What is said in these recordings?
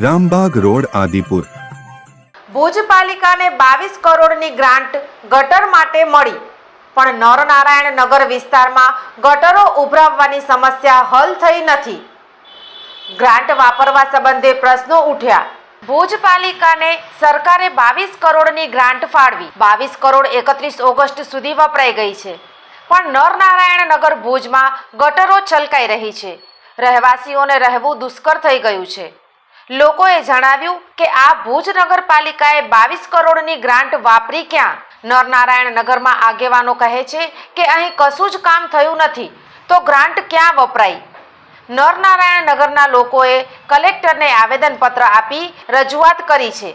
Rambag road, Adipur. Bhuj પાલિકાને બાવીસ કરોડની grant ગટર માટે મળી. પણ નરનારાયણ નગર વિસ્તારમાં ગટરો ઉભરાવવાની સમસ્યા હલ થઈ નથી. ગ્રાન્ટ વાપરવા સંબંધે પ્રશ્નો ઉઠ્યા. ભુજ પાલિકાને સરકારે બાવીસ કરોડની ગ્રાન્ટ ફાળવી. બાવીસ કરોડ એકત્રીસ ઓગસ્ટ સુધી વપરાઈ ગઈ છે. પણ નરનારાયણ નગર ભુજમાં ગટરો છલકાઈ રહી છે. રહેવાસીઓને રહેવું દુષ્કર થઈ ગયું છે. લોકોએ જણાવ્યું કે આ ભુજ નગરપાલિકાએ બાવીસ કરોડની ગ્રાન્ટ વાપરી ક્યાં? નરનારાયણ નગરમાં આગેવાનો કહે છે કે અહીં કશું જ કામ થયું નથી, તો ગ્રાન્ટ ક્યાં વપરાઈ? નરનારાયણ નગરના લોકોએ કલેક્ટરને આવેદનપત્ર આપી રજૂઆત કરી છે.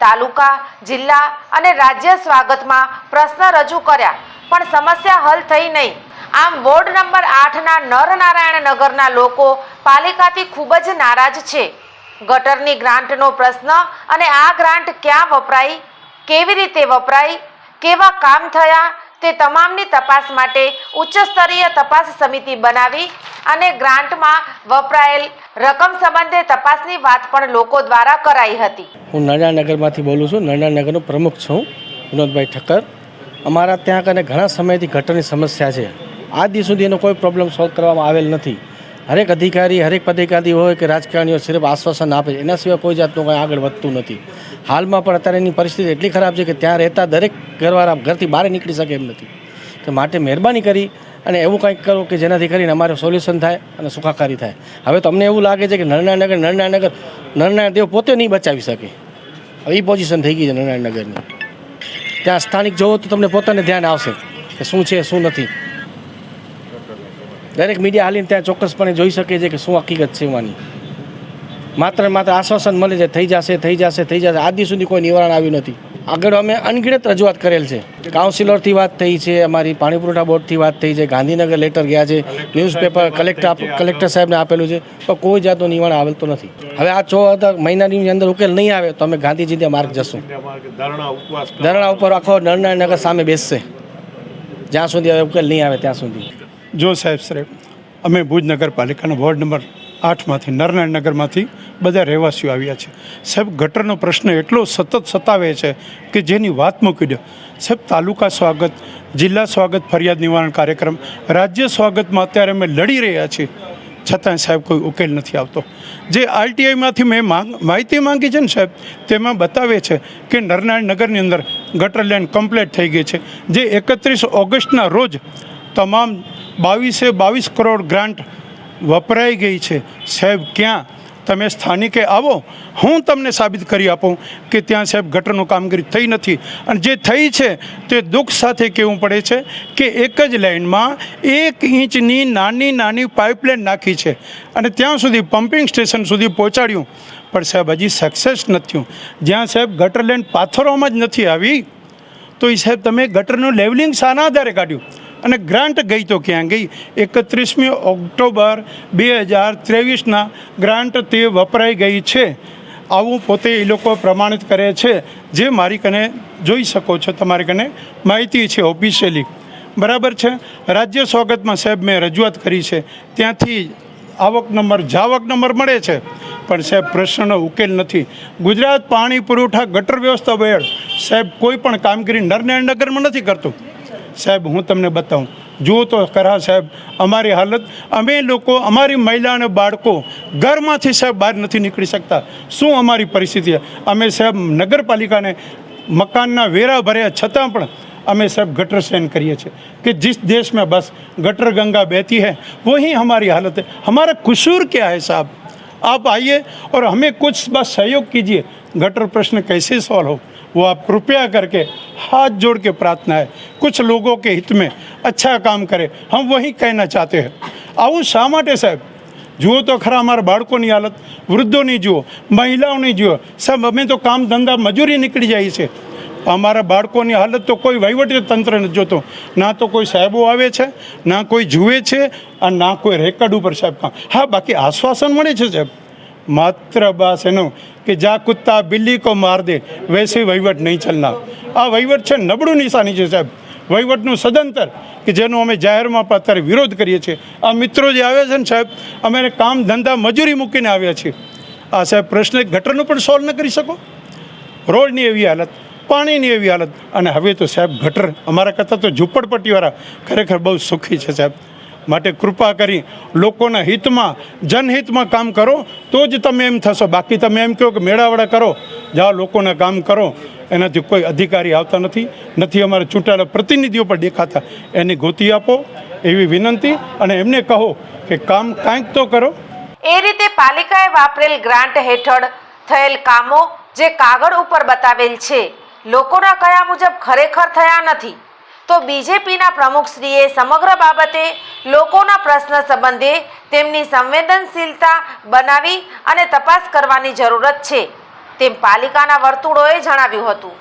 તાલુકા, જિલ્લા અને રાજ્ય સ્વાગતમાં પ્રશ્ન રજૂ કર્યા, પણ સમસ્યા હલ થઈ નહીં. આમ વોર્ડ નંબર આઠના નરનારાયણ નગરના લોકો પાલિકાથી ખૂબ જ નારાજ છે. ગટરની ગ્રાન્ટનો પ્રશ્ન અને આ ગ્રાન્ટ ક્યાં વપરાઈ, કેવી રીતે વપરાઈ, કેવા કામ થયા, તે તમામની તપાસ માટે ઉચ્ચ સ્તરીય તપાસ સમિતિ બનાવી અને ગ્રાન્ટમાં વપરાયેલ રકમ સંબંધે તપાસની વાત પણ લોકો દ્વારા કરાઈ હતી. હું નાણાનગરમાંથી બોલું છું. નાણાનગરનો પ્રમુખ છું, વિનોદભાઈ ઠક્કર. અમારા ત્યાં કને ઘણા સમયથી ગટરની સમસ્યા છે. આજ દિવસ સુધી એનો કોઈ પ્રોબ્લેમ સોલ્વ કરવામાં આવેલ નથી. હરેક અધિકારી, હરેક પદાધિકારી હોય કે રાજકારણીઓ સિર્ફ આશ્વાસન આપે એના સિવાય કોઈ જાતનું કંઈ આગળ વધતું નથી. હાલમાં પણ અત્યારે એની પરિસ્થિતિ એટલી ખરાબ છે કે ત્યાં રહેતા દરેક ઘરવાળા ઘરથી બહાર નીકળી શકે એમ નથી. તો માટે મહેરબાની કરી અને એવું કંઈક કરો કે જેનાથી કરીને અમારે સોલ્યુશન થાય અને સુખાકારી થાય. હવે તમને એવું લાગે છે કે નરનાયણનગર નરનાયણનગર નરનાયણ દેવ પોતે નહીં બચાવી શકે. હવે એ પોઝિશન થઈ ગઈ છે નરનાયણનગરની ત્યાં સ્થાનિક જોવો તો તમને પોતાને ધ્યાન આવશે કે શું છે, શું નથી. દરેક મીડિયા હાલીને ત્યાં ચોક્કસપણે જોઈ શકે છે કે શું હકીકત છે એમાંની. માત્ર માત્ર આશ્વાસન મળે છે થઈ જશે થઈ જશે થઈ જશે. આજ સુધી કોઈ નિવારણ આવ્યું નથી. આગળ અમે અનગિનત રજૂઆત કરેલ છે. કાઉન્સિલરથી વાત થઈ છે અમારી પાણી પુરવઠા બોર્ડથી વાત થઈ છે ગાંધીનગર લેટર ગયા છે ન્યૂઝપેપર કલેક્ટર કલેક્ટર સાહેબને આપેલું છે. પણ કોઈ જાતનું નિવારણ આવેલ તો નથી. હવે આ છ મહિનાની અંદર ઉકેલ નહીં આવે તો અમે ગાંધીજી માર્ગ જશું. ધરણા ઉપર આખો નરનારાયણનગર સામે બેસશે. જ્યાં સુધી હવે ઉકેલ નહીં આવે ત્યાં સુધી. જો સાહેબ સાહેબ અમે ભુજ નગરપાલિકાના વોર્ડ નંબર આઠમાંથી નરનારાયણ નગરમાંથી બધા રહેવાસીઓ આવ્યા છે. સાહેબ, ગટરનો પ્રશ્ન એટલો સતત સતાવે છે કે જેની વાત મૂકી દો. સાહેબ, તાલુકા સ્વાગત, જિલ્લા સ્વાગત ફરિયાદ નિવારણ કાર્યક્રમ, રાજ્ય સ્વાગતમાં અત્યારે અમે લડી રહ્યા છીએ. છતાં સાહેબ, કોઈ ઉકેલ નથી આવતો. જે આરટીઆઈમાંથી મેં માંગ, માહિતી માંગી છે ને સાહેબ, તેમાં બતાવે છે કે નરનારાયણ નગરની અંદર ગટર લેન્ડ કમ્પ્લીટ થઈ ગઈ છે. જે એકત્રીસ ઓગસ્ટના રોજ તમામ બાવીસે બાવીસ કરોડ ગ્રાન્ટ વપરાઈ ગઈ છે. સાહેબ, ક્યાં? તમે સ્થાનિકે આવો. હું તમને સાબિત કરી આપું કે ત્યાં સાહેબ ગટરનું કામગીરી થઈ નથી. અને જે થઈ છે તે દુઃખ સાથે કહેવું પડે છે કે એક જ લાઇનમાં એક ઇંચની નાની નાની પાઇપલાઇન નાખી છે અને ત્યાં સુધી પમ્પિંગ સ્ટેશન સુધી પહોંચાડ્યું. પણ સાહેબ, હજી સક્સેસ નથી જ્યાં સાહેબ ગટર લાઇન પાથરોમાં જ નથી આવી, તો એ સાહેબ તમે ગટરનું લેવલિંગ શાના આધારે કાઢ્યું. અને ગ્રાન્ટ ગઈ તો ક્યાં ગઈ? એકત્રીસમી ઓક્ટોબર બે હજાર ત્રેવીસના ગ્રાન્ટ તે વપરાઈ ગઈ છે. આવું પોતે એ લોકો પ્રમાણિત કરે છે. જે મારી કને જોઈ શકો છો, તમારી કને માહિતી છે ઓફિશિયલી બરાબર છે? રાજ્ય સ્વાગતમાં સાહેબ મેં રજૂઆત કરી છે. ત્યાંથી આવક નંબર, જાવક નંબર મળે છે. પણ સાહેબ પ્રશ્નનો ઉકેલ નથી. ગુજરાત પાણી પુરવઠા ગટર વ્યવસ્થા વેળ. સાહેબ કોઈ પણ કામગીરી નરનારાયણ નગરમાં નથી કરતું. સાહેબ હું તમને બતાવું જુઓ તો ખરા સાહેબ અમારી હાલત અમે લોકો અમારી મહિલા અને બાળકો ઘરમાંથી સાહેબ બહાર નથી નીકળી શકતા શું અમારી પરિસ્થિતિ છે? અમે સાહેબ નગરપાલિકાને મકાનના વેરા ભર્યા છતાં પણ અમે સાહેબ गटर सहन करिए छे कि जिस देश में बस गटर गंगा बहती है वही हमारी हालत है हमारा कसूर क्या है साहब आप आइए और हमें कुछ बस सहयोग कीजिए गटर प्रश्न कैसे सॉल्व हो वो आप कृपया करके हाथ जोड़ के प्रार्थना है कुछ लोगों के हित में अच्छा काम करे हम वही कहना चाहते हैं આવું શા માટે સાહેબ જુઓ તો ખરા અમારા બાળકોની હાલત વૃદ્ધોની જુઓ મહિલાઓની જુઓ સાહેબ અમે તો કામ ધંધા મજૂરી નીકળી જાય છે અમારા બાળકોની હાલત તો કોઈ વહીવટી તંત્ર નથી જોતો ના તો કોઈ સાહેબો આવે છે ના કોઈ જુએ છે અને ના કોઈ રેકર્ડ ઉપર સાહેબ કામ હા બાકી આશ્વાસન મળે છે સાહેબ માત્ર બસ એનું કે જ્યાં કુત્તા બિલ્લી કો માર દે, વૈસે વહીવટ નહીં ચલના આ વહીવટ છે નબળું નિશાની છે સાહેબ. વહીવટનું સદંતર કે જેનો અમે જાહેરમાં પણ અત્યારે વિરોધ કરીએ છીએ. આ મિત્રો જે આવ્યા છે ને સાહેબ, અમે કામ ધંધા મજૂરી મૂકીને આવ્યા છીએ. આ સાહેબ પ્રશ્ન ગટરનું પણ સોલ્વ ન કરી શકો? રોડની એવી હાલત, પાણીની એવી હાલત. અને હવે તો સાહેબ ગટર અમારા કરતાં તો ઝૂંપડપટ્ટીવાળા ખરેખર બહુ સુખી છે સાહેબ. માટે કૃપા કરી લોકોના હિતમાં, જનહિતમાં કામ કરો, તો જ તમે એમ થશો. બાકી તમે એમ કહો કે મેળાવડા કરો, જાઓ લોકોના કામ કરો. એનાથી કોઈ અધિકારી આવતા નથી નથી અમારા ચૂંટાયેલા પ્રતિનિધિઓ પણ દેખાતા. એની ગોતી આપો, એવી વિનંતી અને એમને કહો કે કામ કાંઈક તો કરો. એ રીતે પાલિકાએ વાપરેલ ગ્રાન્ટ હેઠળ થયેલ કામો જે કાગળ ઉપર બતાવેલ છે, લોકોના કયા મુજબ ખરેખર થયા નથી તો બીજેપીના પ્રમુખશ્રીએ સમગ્ર બાબતે લોકોના પ્રશ્ન સંબંધે તેમની સંવેદનશીલતા બનાવી અને તપાસ કરવાની જરૂરત છે. તેમ પાલિકાના વર્તુળોએ જણાવ્યું હતું.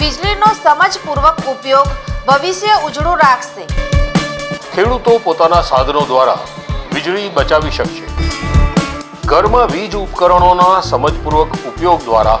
વીજળીનો સમજપૂર્વક ઉપયોગ ભવિષ્ય ઉજળું રાખશે. ખેડૂતો પોતાના સાધનો દ્વારા વીજળી બચાવી શકશે. ઘરમાં વીજ ઉપકરણોના સમજપૂર્વક ઉપયોગ દ્વારા